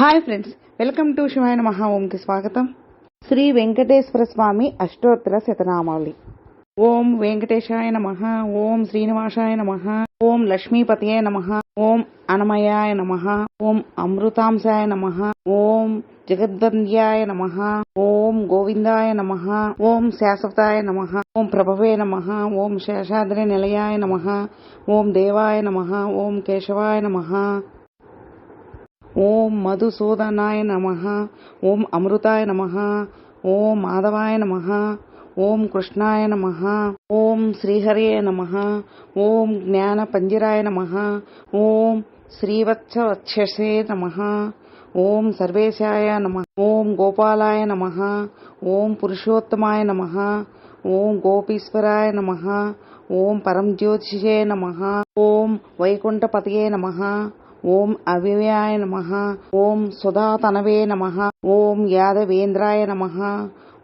Hi friends welcome to Shivayana మహాఓంకి స్వాగతం శ్రీ వెంకటేశ్వర స్వామి అష్టోత్తర శతనామావళి ఓం వెంకటేశాయ నమ ఓం శ్రీనివాసాయ నమ ఓం లక్ష్మీపతియే నమ ఓం అనమయాయ నమ ఓం అమృతాంశాయ నమ ఓం జగద్వంద్యాయ నమ ఓం గోవిందాయ నమ ఓం శాశ్వతాయ నమ ఓం ప్రభవే నమ ఓం శేషాద్రి నిలయాయ నమ ఓం దేవాయ నమ ఓం కేశవాయ నమ ఓం మధుసూదనాయ నమ ఓం అమృతాయ నమ ఓం మాధవాయ నమ ఓం కృష్ణాయ నమ ఓం శ్రీహరయ నమ ఓం జ్ఞాన పంజిరాయ నమ ఓం శ్రీవత్సవక్షసే నమ ఓం సర్వేశాయ నమ ఓం గోపాలాయ నమ ఓం పురుషోత్తమాయ నమ ఓం గోపీశ్వరాయ నమ ఓం పరంజ్యోతిషే నమ ఓం వైకుంఠపతయే నమ ఓం అవ్యయాయ నమ ఓం సుధాతనవే నమ ఓం యాదవేంద్రాయ నమ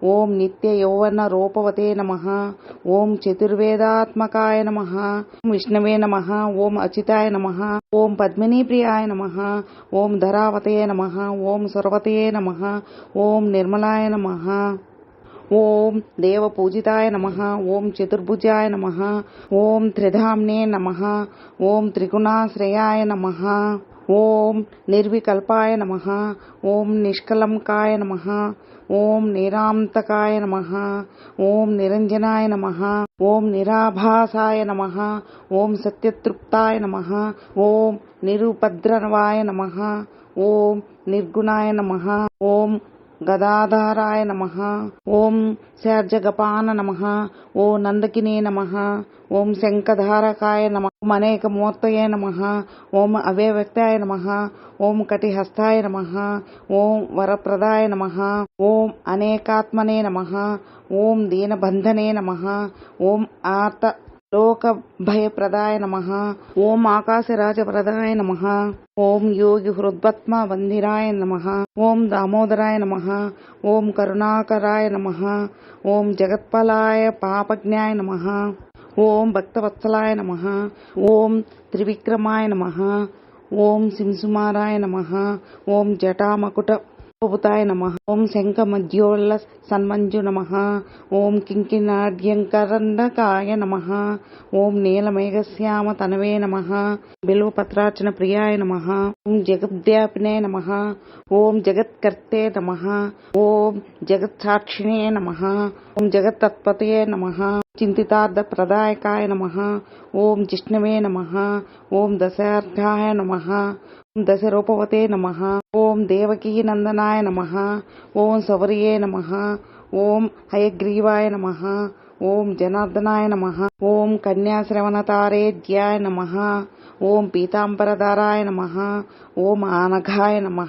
ఓం నిత్య యౌవన రూపవతే నమ ఓం చతుర్వేదాత్మకాయ నమ విష్ణవే నమ ఓం అచితాయ నమ ఓం పద్మినీప్రియాయ నమ ఓం ధరావతయే నమ ఓం సురవతయే నమ ఓం నిర్మలాయ నమ ఓం దేవపూజితాయ నమ ఓం చతుర్భుజాయ నమ ఓం త్రిధామ్నే నమ ఓం త్రిగుణాశ్రయాయ నమ ఓం నిర్వికల్పాయ నమ ఓం నిష్కలంకాయ నమ ఓం నిరాంతకాయ నమ ఓం నిరంజనాయ నమ ఓం నిరాభాసాయ నమ ఓం సత్యతృప్తాయ నమ ఓం నిరుపద్రవాయ నమ ఓం నిర్గుణాయ నమ ఓం గదాధారాయ నమ. ఓం శార్జగపాన నమ. ఓ నందకినే నమ. ఓం శంఖధారకాయ నమ. ఓం అనేకమూర్తయే నమ. ఓం అవ్యవ్యక్తాయ నమ. ఓం కటిహస్తాయ నమ. ఓం వరప్రదాయ నమ. ఓం అనేకాత్మనే నమ. ఓం దీనబంధనే నమ. ఓం ఆర్త లోక భయప్రదాయ నమ. ఓం ఆకాశరాజప్రదాయ నమ. ఓం యోగి హృద్భత్మ వందిరాయ నమ. ఓం దామోదరాయ నమ. ఓం కరుణాకరాయ నమ. ఓం జగత్పలాయ పాపజ్ఞాయ నమ. ఓం భక్తవత్సలాయ నమ. ఓం త్రివిక్రమాయ నమ. ఓం సింసుమారాయ నమ. ఓం జటామకుట ఉపతాయ నమ. ఓం శంఖ శంఖమధ్యోల్ల సన్మంజు నమ. ఓం కింకినాడ్యంకరండకాయ నమ. ఓం నీలమేఘశ్యామ తనవే నమ. బిల్వపత్రార్చన ప్రియాయ నమ. ఓం జగద్వ్యాపినే నమ. ఓం జగత్కర్తే నమ. ఓం జగత్సాక్షిణే నమ. ఓం జగత్తత్పతయే నమ. చింతితార్థ ప్రదాయకాయ నమ ఓం జిష్ణవే నమ ఓం దశార్థాయ నమ దశరూపవతే నమ ఓం దేవకీ నందనాయ నమ ఓం సౌర్యే నమ ఓం హయగ్రీవాయ నమ ఓం జనార్దనాయ నమ ఓం కన్యాశ్రవణతారేద్యాయ నమ ఓం పీతాంబరధారాయ నమ ఓం ఆనఘాయ నమ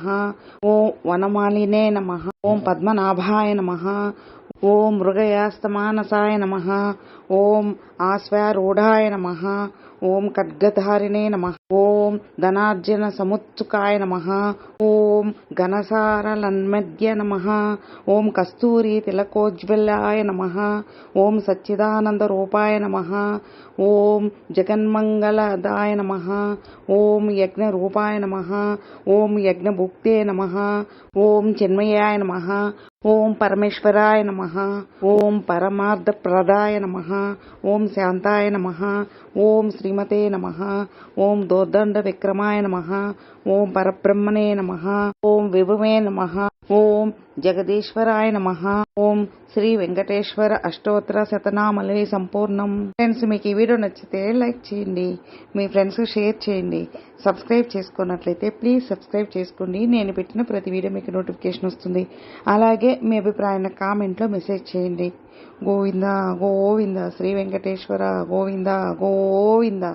ఓం వనమాలినే నమ ఓం పద్మనాభాయ నమ ఓం మృగయాస్తమానసాయ నమ ఓం ఆశ్వారూఢాయ నమ ఓం ఖడ్గధారిణే నమ ఓం ధనార్జన సముత్సుకాయ నమ ఓం ఘనసారలన్మద్య నమ ఓం కస్తూరి తిలకోజ్వలాయ నమ ఓం సచ్చిదానంద రూపాయ నమ ఓం జగన్మంగళదాయ నమ ఓం యజ్ఞరూపాయ నమ ఓం యజ్ఞభుక్తే నమ ఓం చిన్మయాయ నమ నమ. ఓం పరమేశ్వరాయ నమ. ఓం పరమార్థ ప్రదాయ నమ. ఓం శాంతాయ నమ. ఓం శ్రీమతే నమ. ఓం దోర్దండ విక్రమాయ నమ. ఓం పరబ్రహ్మణే నమ. ఓం విభువే నమ. ఓం జగదీశ్వరాయ నమ. ఓం శ్రీ వెంకటేశ్వర అష్టోత్తర శతనామలే సంపూర్ణం. ఫ్రెండ్స్ మీకు ఈ వీడియో నచ్చితే లైక్ చేయండి. మీ ఫ్రెండ్స్కి షేర్ చేయండి. సబ్స్క్రైబ్ చేసుకున్నట్లయితే ప్లీజ్ సబ్స్క్రైబ్ చేసుకోండి. నేను పెట్టిన ప్రతి వీడియో మీకు నోటిఫికేషన్ వస్తుంది. అలాగే మీ అభిప్రాయాన్ని కామెంట్లో మెసేజ్ చేయండి. గోవింద గోవింద శ్రీ వెంకటేశ్వర గోవింద గోవింద.